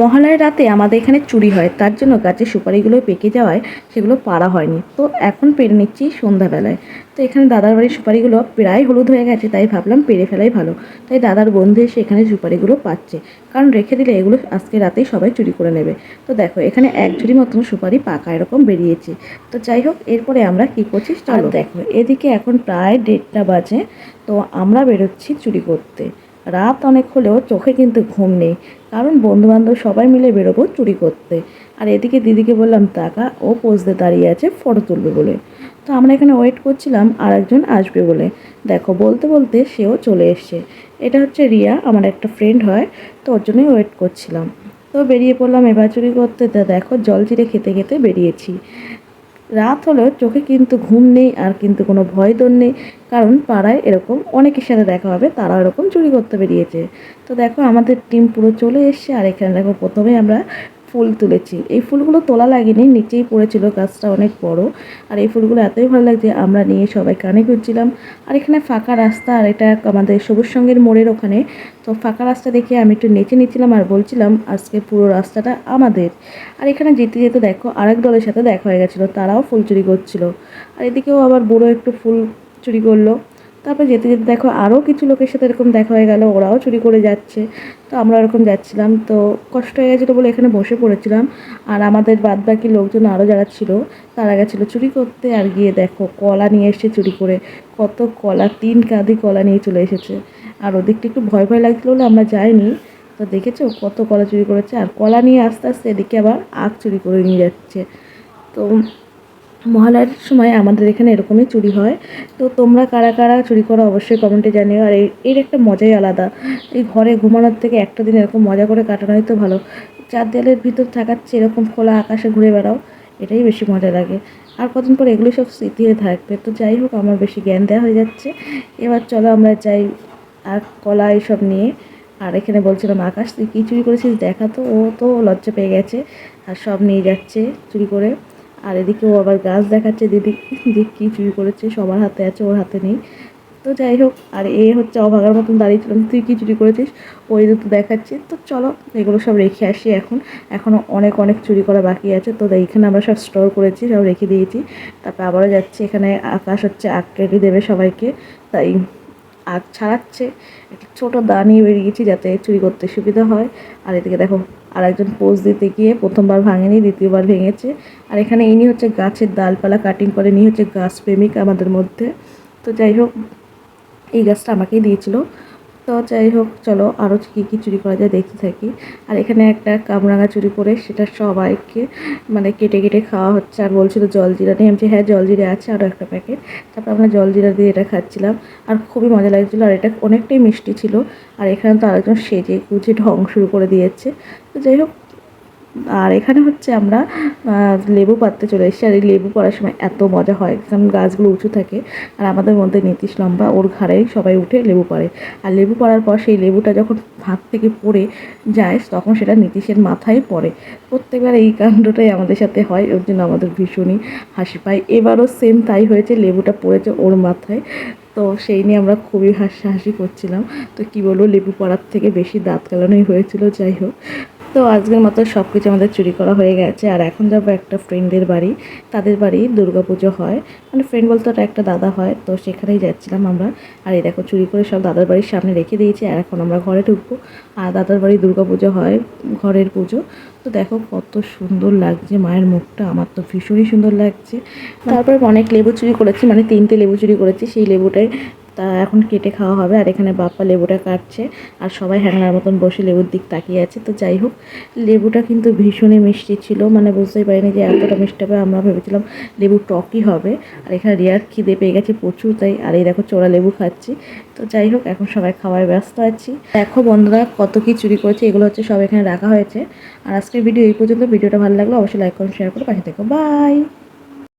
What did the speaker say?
মহালয়ের রাতে আমাদের এখানে চুরি হয়, তার জন্য গাছের সুপারিগুলো পেকে যাওয়ায় সেগুলো পাড়া হয়নি। তো এখন পেরে নিচ্ছি সন্ধ্যাবেলায়। তো এখানে দাদার বাড়ির সুপারিগুলো প্রায় হলুদ হয়ে গেছে, তাই ভাবলাম পেরে ফেলাই ভালো। তাই দাদার বন্ধু এসে এখানে সুপারিগুলো পাচ্ছে। কারণ রেখে দিলে এগুলো আজকে রাতেই সবাই চুরি করে নেবে। তো দেখো, এখানে এক ঝুড়ি মতন সুপারি পাকা এরকম বেরিয়েছে। তো যাই হোক, এরপরে আমরা কী করছি চলো। দেখো, এদিকে এখন প্রায় দেড়টা বাজে, তো আমরা বেরোচ্ছি চুরি করতে। রাত অনেক হলেও চোখে কিন্তু ঘুম নেই। কারণ বন্ধুবান্ধব সবাই মিলে বেরোবো চুরি করতে। আর এদিকে দিদিকে বললাম, টাকা ও পোজতে দাঁড়িয়ে আছে, ফটো তুলবে বলে। তো আমরা এখানে ওয়েট করছিলাম আর একজন আসবে বলে। দেখো, বলতে বলতে সেও চলে এসছে। এটা হচ্ছে রিয়া, আমার একটা ফ্রেন্ড হয়, তো ওর জন্যই ওয়েট করছিলাম। তো বেরিয়ে পড়লাম এবার চুরি করতে। দেখো, জল জিরে খেতে খেতে বেরিয়েছি। রাত হলেও চোখে কিন্তু ঘুম নেই আর কিন্তু কোনো ভয় দর নেই। কারণ পাড়ায় এরকম অনেকের সাথে দেখা হবে তারা এরকম চুরি করতে বেরিয়েছে। তো দেখো, আমাদের টিম পুরো চলে এসছে আর এখানে দেখো, প্রথমে আমরা ফুল তুলেছি। এই ফুলগুলো তোলা লাগেনি, নিচেই পড়েছিল গাছটা অনেক বড়। আর এই ফুলগুলো এতই ভালো লাগছে, আমরা নিয়ে সবাই কানে ঘুরছিলাম। আর এখানে ফাঁকা রাস্তা, আর এটা আমাদের সবুজ সঙ্গের মোড়ের ওখানে। তো ফাঁকা রাস্তা দেখে আমি একটু নেচে নিচ্ছিলাম আর বলছিলাম, আজকে পুরো রাস্তাটা আমাদের। আর এখানে যেতে যেতে দেখো, আরেক দলের সাথে দেখা হয়ে গেছিল, তারাও ফুল চুরি করছিল। আর এদিকেও আবার বুড়ো একটু ফুল চুরি করল। তারপর যেতে যেতে দেখো আরও কিছু লোকের সাথে এরকম দেখা হয়ে গেল, ওরাও চুরি করে যাচ্ছে। তো আমরা এরকম যাচ্ছিলাম। তো কষ্ট হয়ে গেছিল বলে এখানে বসে পড়েছিলাম। আর আমাদের বাদ বাকি লোকজন আরও যারা ছিল, তারা গেছিল চুরি করতে। আর গিয়ে দেখো কলা নিয়ে এসছে চুরি করে। কত কলা, তিন কাঁদি কলা নিয়ে চলে এসেছে। আর ওদিকটা একটু ভয় ভয় লাগছিল বলে আমরা যাইনি। তো দেখেছ কত কলা চুরি করেছে। আর কলা নিয়ে আস্তে আস্তে এদিকে আবার আখ চুরি করে নিয়ে যাচ্ছে। তো মহালয়ার সময় আমাদের এখানে এরকমই চুরি হয়। তো তোমরা কারা কারা চুরি করো অবশ্যই কমেন্টে জানিও। আর এর একটা মজাই আলাদা। এই ঘরে ঘুমানোর থেকে একটা দিন এরকম মজা করে কাটানোই তো ভালো। চার দেয়ালের ভিতর থাকার চেয়ে এরকম খোলা আকাশে ঘুরে বেড়াও, এটাই বেশি মজা লাগে। আর কদিন পর এগুলো সব স্মৃতি হয়ে থাকবে। তো যাই হোক, আমার বেশি জ্ঞান দেওয়া হয়ে যাচ্ছে। এবার চলো আমরা যাই আর কলা এইসব নিয়ে। আর এখানে বলছিলাম, আকাশ, তুই কী চুরি করেছিস? দেখা তো। ও তো লজ্জা পেয়ে গেছে। আর সব নিয়ে যাচ্ছে চুরি করে। আর এদিকে ও আবার গাছ দেখাচ্ছে, দিদি যে কী চুরি করেছে, সবার হাতে আছে, ওর হাতে নেই। তো যাই হোক, আর এ হচ্ছে অভাগার মতন দাঁড়িয়েছিলাম তুই কী চুরি করেছিস? ওই তো দেখাচ্ছে। তো চলো, এগুলো সব রেখে আসি এখন। এখনও অনেক অনেক চুরি করা বাকি আছে। তো এইখানে আমরা সব স্টোর করেছি, সব রেখে দিয়েছি। তারপর আবারও যাচ্ছি, এখানে আকাশ হচ্ছে আগ কেটে দেবে সবাইকে। তাই আগ ছাড়াচ্ছে। একটা ছোটো দা নিয়ে বেরিয়েছি যাতে চুরি করতে সুবিধা হয়। আর এদিকে দেখো আর একজন পোজ দিতে গিয়ে প্রথমবার ভাঙেনি, দ্বিতীয়বার ভেঙেছে। আর এখানে ইনি হচ্ছে গাছের ডালপালা কাটিং করে নিয়ে হচ্ছে গাছ প্রেমিক আমাদের মধ্যে। তো যাই হোক, এই গাছটা আমাকেই দিয়েছিল। তো যাই হোক, চলো আরও কী কী চুরি করা যায় দেখতে থাকি। আর এখানে একটা কামরাঙা চুরি করে সেটা সবাইকে মানে কেটে কেটে খাওয়া হচ্ছে। আর বলছিল জলজিরা নিয়ে আমি হ্যাঁ জলজিরা আছে আরও একটা প্যাকেট তারপর আমরা জলজিরা দিয়ে এটা খাচ্ছিলাম। আর খুবই মজা লাগছিল। আর এটা অনেকটাই মিষ্টি ছিল। আর এখানে তো আরেকজন সেজে গুজে ঢং শুরু করে দিয়েছে। তো যাই হোক আর এখানে হচ্ছে আমরা লেবু পাততে চলে এসেছি। আর এই লেবু পড়ার সময় এত মজা হয়। কারণ গাছগুলো উঁচু থাকে আর আমাদের মধ্যে নীতিশ লম্বা, ওর ঘাড়েই সবাই উঠে লেবু পড়ে। আর লেবু পড়ার পর সেই লেবুটা যখন হাত থেকে পড়ে যায়, তখন সেটা নীতিশের মাথায় পড়ে। প্রত্যেকবার এই কাণ্ডটাই আমাদের সাথে হয়, ওর জন্য আমাদের ভীষণই হাসি পায়। এবারও সেম তাই হয়েছে, লেবুটা পড়েছে ওর মাথায়। তো সেই নিয়ে আমরা খুবই হাসাহাসি করছিলাম। তো কী বলব, লেবু পড়ার থেকে বেশি দাঁত কালানোই হয়েছিল, যাই হোক। তো আজকের মতো সব কিছু আমাদের চুরি করা হয়ে গেছে। আর এখন যাব একটা ফ্রেন্ডের বাড়ি। তাদের বাড়ি দুর্গাপুজো হয়। মানে ফ্রেন্ড বলতে ওটা একটা দাদা হয়। তো সেখানেই যাচ্ছিলাম আমরা। আর এই দেখো, চুরি করে সব দাদার বাড়ির সামনে রেখে দিয়েছি। আর এখন আমরা ঘরে ঢুকবো। আর দাদার বাড়ি দুর্গাপুজো হয় ঘরের পুজো। তো দেখো, কত সুন্দর লাগছে মায়ের মুখটা। আমার তো ভীষণই সুন্দর লাগছে। তারপরে অনেক লেবু চুরি করেছি। মানে তিনটে লেবু চুরি করেছি। সেই লেবুটাই তা এখন কেটে খাওয়া হবে আর এখানে বাপ্পা লেবুটা কাটছে আর সবাই হ্যাংলার মতন বসে লেবুর দিক তাকিয়ে আছে, তো যাই হোক, লেবুটা কিন্তু ভীষণই মিষ্টি ছিল মানে বুঝতেই পারিনি যে এতটা মিষ্টি হবে, আমরা ভেবেছিলাম লেবু টকই হবে, আর এখানে রিয়ার খিদে পেয়ে গেছে প্রচুর, তাই আর এই দেখো চোরা লেবু খাচ্ছি, তো যাই হোক, এখন সবাই খাওয়ায় ব্যস্ত আছি। দেখো বন্ধুরা কত কি চুরি করেছে, এগুলো হচ্ছে সব এখানে রাখা হয়েছে, আর আজকের ভিডিও এই পর্যন্ত, ভিডিওটা ভালো লাগল অবশ্যই লাইক করুন শেয়ার করে পাশে থেকো বাই